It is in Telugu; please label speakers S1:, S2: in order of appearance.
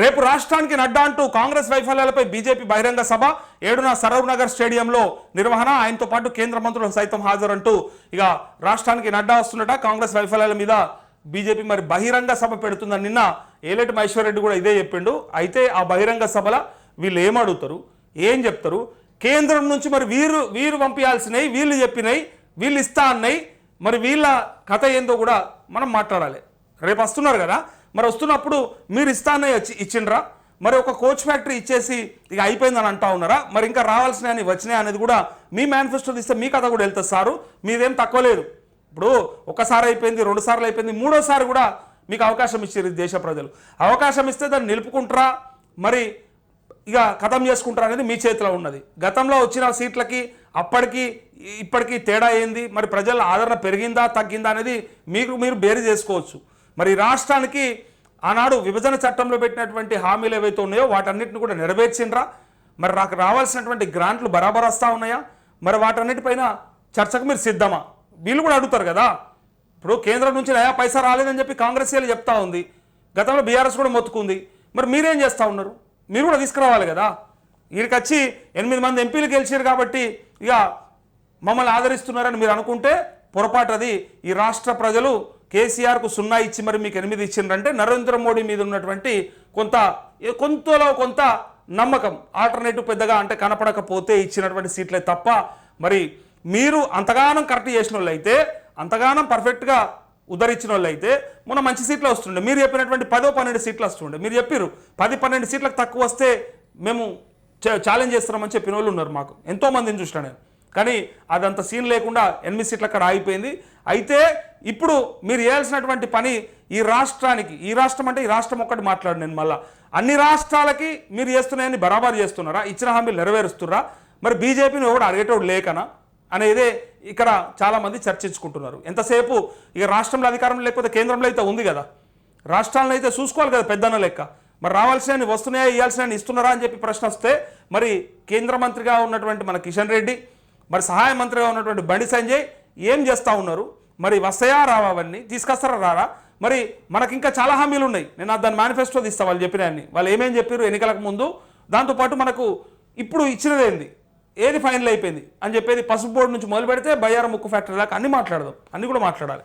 S1: రేపు రాష్ట్రానికి నడ్డా అంటూ కాంగ్రెస్ వైఫల్యాలపై బీజేపీ బహిరంగ సభ ఏడున సరౌర్ నగర్ స్టేడియంలో నిర్వహణ ఆయనతో పాటు కేంద్ర మంత్రులు సైతం హాజరంటూ ఇక రాష్ట్రానికి నడ్డా వస్తుండట. కాంగ్రెస్ వైఫల్యాల మీద బీజేపీ మరి బహిరంగ సభ పెడుతుందని నిన్న ఏలేటి మహేశ్వరరెడ్డి కూడా ఇదే చెప్పిండు. అయితే ఆ బహిరంగ సభల వీళ్ళు ఏమడుగుతారు? ఏం చెప్తారు? కేంద్రం నుంచి మరి వీరు వీరు పంపించాల్సినవి వీళ్ళు చెప్పినాయి వీళ్ళు ఇస్తా అన్నాయి. మరి వీళ్ళ కథ ఏందో కూడా మనం మాట్లాడాలి. రేపు వస్తున్నారు కదా? మరి వస్తున్నప్పుడు మీరు ఇస్తానే ఇచ్చిండ్రా? మరి ఒక కోచ్ ఫ్యాక్టరీ ఇచ్చేసి ఇక అయిపోయిందని అంటా ఉన్నారా? మరి ఇంకా రావాల్సినవి వచ్చినాయి అనేది కూడా మీ మేనిఫెస్టో తీస్తే మీ కథ కూడా వెళ్తుంది సారు. మీదేం తక్కువ లేదు. ఇప్పుడు ఒకసారి అయిపోయింది రెండు సార్లు అయిపోయింది మూడోసారి కూడా మీకు అవకాశం ఇచ్చారు దేశ ప్రజలు. అవకాశం ఇస్తే దాన్ని నిలుపుకుంటారా? మరి ఇక ఖతం చేసుకుంటారా అనేది మీ చేతిలో ఉన్నది. గతంలో వచ్చిన సీట్లకి అప్పటికి ఇప్పటికీ తేడా ఏంది? మరి ప్రజల ఆదరణ పెరిగిందా తగ్గిందా అనేది మీకు మీరు బేరీ చేసుకోవచ్చు. మరి రాష్ట్రానికి ఆనాడు విభజన చట్టంలో పెట్టినటువంటి హామీలు ఏవైతే ఉన్నాయో వాటన్నిటిని కూడా నెరవేర్చిండ్రా. మరి నాకు రావాల్సినటువంటి గ్రాంట్లు బరాబర్ వస్తూ ఉన్నాయా? మరి వాటన్నిటిపైన చర్చకు మీరు సిద్ధమా? వీళ్ళు కూడా అడుగుతారు కదా. ఇప్పుడు కేంద్రం నుంచి నయా పైసా రాలేదని చెప్పి కాంగ్రెస్ వాళ్ళు చెప్తా ఉంది. గతంలో బీఆర్ఎస్ కూడా మొత్తుకుంది. మరి మీరేం చేస్తూ ఉన్నారు? మీరు కూడా తీసుకురావాలి కదా. వీరికి వచ్చి ఎనిమిది మంది ఎంపీలు గెలిచారు కాబట్టి ఇక మమ్మల్ని ఆదరిస్తున్నారని మీరు అనుకుంటే పొరపాటు అది. ఈ రాష్ట్ర ప్రజలు కేసీఆర్కు సున్నా ఇచ్చి మరి మీకు ఎనిమిది ఇచ్చిండ్రంటే నరేంద్ర మోడీ మీద ఉన్నటువంటి కొంత కొంతలో కొంత నమ్మకం ఆల్టర్నేటివ్ పెద్దగా అంటే కనపడకపోతే ఇచ్చినటువంటి సీట్లే తప్ప మరి మీరు అంతగానం కరెక్ట్ చేసిన వాళ్ళు అయితే అంతగానం పర్ఫెక్ట్గా ఉదరించిన వాళ్ళు అయితే మొన్న మంచి సీట్లు వస్తుండే. మీరు చెప్పినటువంటి పదో పన్నెండు సీట్లు వస్తుండే. మీరు చెప్పారు పది పన్నెండు సీట్లకు తక్కువ వస్తే మేము చ- ఛాలెంజ్ చేస్తున్నామని చెప్పిన వాళ్ళు ఉన్నారు మాకు. ఎంతో మందిని చూసిన నేను. కానీ అదంత సీన్ లేకుండా ఎనిమిది సీట్లు అక్కడ ఆగిపోయింది. అయితే ఇప్పుడు మీరు చేయాల్సినటువంటి పని ఈ రాష్ట్రానికి ఈ రాష్ట్రం అంటే ఈ రాష్ట్రం ఒక్కటి మాట్లాడు నేను మళ్ళా. అన్ని రాష్ట్రాలకి మీరు చేస్తున్నాయని బరాబరు చేస్తున్నారా? ఇచ్చిన హామీలు నెరవేరుస్తున్నారా? మరి బీజేపీని ఎవడు అడిగేటోడు లేకనా? అనేదే ఇక్కడ చాలామంది చర్చించుకుంటున్నారు. ఎంతసేపు ఇక రాష్ట్రంలో అధికారం లేకపోతే కేంద్రంలో అయితే ఉంది కదా. రాష్ట్రాలను అయితే చూసుకోవాలి కదా పెద్దన్న లెక్క. మరి రావాల్సిన వస్తున్నాయా ఇవ్వాల్సిన ఇస్తున్నారా అని చెప్పి ప్రశ్న వస్తే మరి కేంద్ర మంత్రిగా ఉన్నటువంటి మన కిషన్ రెడ్డి మరి సహాయ మంత్రిగా ఉన్నటువంటి బండి సంజయ్ ఏం చేస్తూ ఉన్నారు? మరి వస్తాయా రావా అవన్నీ? తీసుకొస్తారా రారా? మరి మనకి ఇంకా చాలా హామీలు ఉన్నాయి నేను దాని మేనిఫెస్టో తీస్తా వాళ్ళు చెప్పిన అన్ని. వాళ్ళు ఏమేమి చెప్పారు ఎన్నికలకు ముందు దాంతోపాటు మనకు ఇప్పుడు ఇచ్చినదేంది? ఏది ఫైనల్ అయిపోయింది? అని చెప్పేది పసుపు బోర్డు నుంచి మొదలు పెడితే బయ్యారం ముక్కు ఫ్యాక్టరీ దాకా అన్ని మాట్లాడదాం. అన్ని కూడా మాట్లాడాలి.